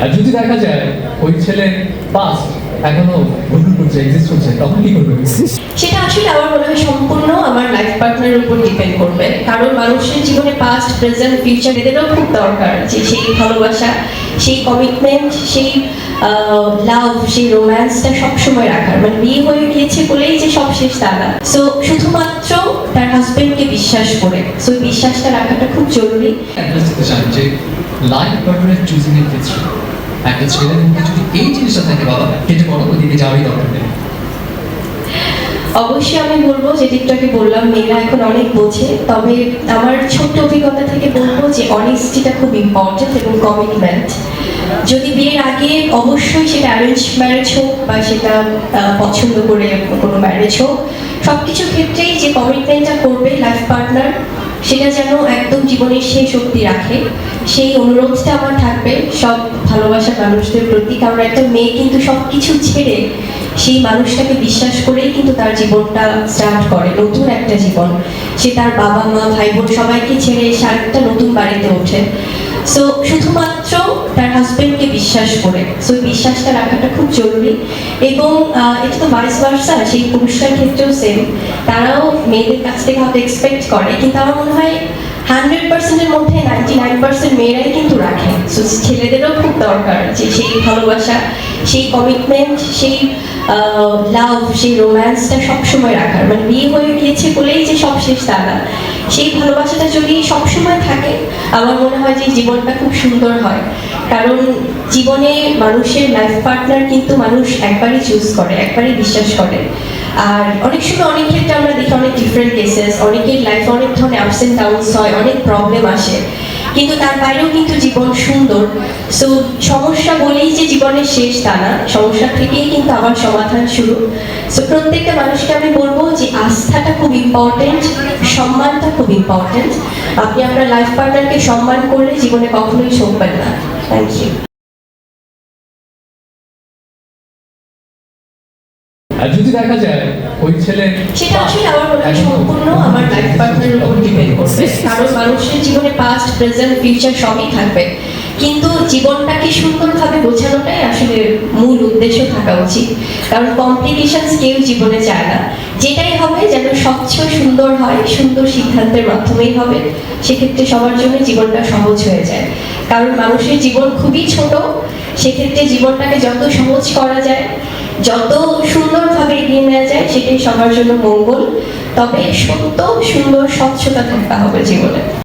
আর যদি দেখা যায় ওই ছেলে পাস এখনও ভুল করছে এক্সিস্ট করছে তখন কি করবে? সেটা আসলে আমার মনে হয় সম্পূর্ণ আমার লাইফ পার্টনারের উপর ডিপেন্ড করবে। কারণ মানুষের জীবনে পাস্ট প্রেজেন্ট ফিউচার এদেরও খুব দরকার যে সেই ভালোবাসা সেই কমিটমেন্ট সেই লাভ সেই রোম্যান্সটা সবসময় রাখার। মানে বিয়ে হয়ে গিয়েছে বলেই যে সব শেষ তা না। সো শুধুমাত্র তার হাজবেন্ডকে বিশ্বাস করে। সো বিশ্বাসটা রাখাটা খুব জরুরি। লাইফ পার্টনার চুজিং এর ক্ষেত্রে একটা মধ্যে যদি এই জিনিসটা থাকে বাবা কেটে বলো ওদিকে যাওয়ারই দরকার নেই। অবশ্যই আমি বলব যেটা একটু বললাম, মেয়েরা এখন অনেক বোঝে, তবে আমার ছোট্ট অভিজ্ঞতা থেকে বলব যে অনেস্টিটা খুব ইম্পর্টেন্ট এবং কমিটমেন্ট যদি বিয়ের আগে অবশ্যই সেটা অ্যারেঞ্জ ম্যারেজ হোক বা সেটা পছন্দ করে কোনো ম্যারেজ হোক সব কিছু ক্ষেত্রেই যে কমিটমেন্টটা করবে লাইফ পার্টনার সেটা যেন একদম জীবনের সেই শক্তি রাখে। সেই অনুরোধটা আমার থাকবে সব ভালোবাসা মানুষদের প্রতি, কারণ একটা মেয়ে কিন্তু সব কিছু ছেড়ে সেই মানুষটাকে বিশ্বাস করেই কিন্তু তার জীবনটা স্টার্ট করে, নতুন একটা জীবন। সে তার বাবা, মা ভাই বোন সবাইকে ছেড়ে এসে আরেকটা নতুন বাড়িতে ওঠে। সো শুধুমাত্র তার হাজবেন্ডকে বিশ্বাস করে। সো বিশ্বাসটা রাখাটা খুব জরুরি। এবং এটা তো ভাইস ভার্সা সেই পুরুষটার ক্ষেত্রেও সেম তারাও মেয়েদের কাছ থেকে হয়তো এক্সপেক্ট করে, কিন্তু আমার মনে হয় হান্ড্রেড পার্সেন্টের মধ্যে নাইনটি নাইন পার্সেন্ট মেয়েরাই কিন্তু রাখে। সো ছেলেদেরও দরকার যে সেই ভালোবাসা, সেই কমিটমেন্ট সেই লাভ সেই রোম্যান্সটা সবসময় রাখার। মানে বিয়ে হয়ে গিয়েছে বলেই যে সব শেষ তা না। সেই ভালোবাসাটা যদি সবসময় থাকে, আমার মনে হয় যে জীবনটা খুব সুন্দর হয়। কারণ জীবনে মানুষের লাইফ পার্টনার কিন্তু মানুষ একবারই চুজ করে, একবারই বিশ্বাস করে। আর অনেক সময় অনেক ক্ষেত্রে আমরা দেখি অনেক ডিফারেন্ট কেসেস অনেকের লাইফে অনেক ধরনের আপস অ্যান্ড ডাউনস হয়, অনেক প্রবলেম আসে। কিন্তু তার বাইরেও কিন্তু জীবন সুন্দর। সো সমস্যা বলেই যে জীবনের শেষ তা না, সমস্যা থেকেই কিন্তু আমার সমাধান শুরু। সো প্রত্যেকটা মানুষকে আমি বলব যে আস্থাটা খুব ইম্পর্টেন্ট সম্মানটা খুব ইম্পর্টেন্ট আপনি আপনার লাইফ পার্টনারকে সম্মান করলে জীবনে কখনোই ঠকবেন না। থ্যাংক ইউ আর যদি দেখা যায় ওই ছেলে সেটা আসলে আমার মনে হয় সম্পূর্ণ আমার লাইফ পার্টনারের উপর ডিপেন্ড করবে। কারণ মানুষের জীবনে পাস্ট প্রেজেন্ট ফিউচার সবই থাকবে। কিন্তু জীবনটাকে সুন্দরভাবে বোঝানোটাই আসলে মূল উদ্দেশ্য থাকা উচিত। কারণ কমপ্লিকেশনস কেউ জীবনে চায় না। যেটাই হবে যেন স্বচ্ছ সুন্দর হয় সুন্দর সিদ্ধান্তের মাধ্যমেই হবে সেক্ষেত্রে সবার জন্য জীবনটা সহজ হয়ে যায়। কারণ মানুষের জীবন খুবই ছোট সেক্ষেত্রে জীবনটাকে যত সহজ করা যায় যত সুন্দরভাবে এগিয়ে নেওয়া যায়, সেটাই সবার জন্য মঙ্গল। তবে সত্য, সুন্দর, স্বচ্ছতা থাকতে হবে জীবনে।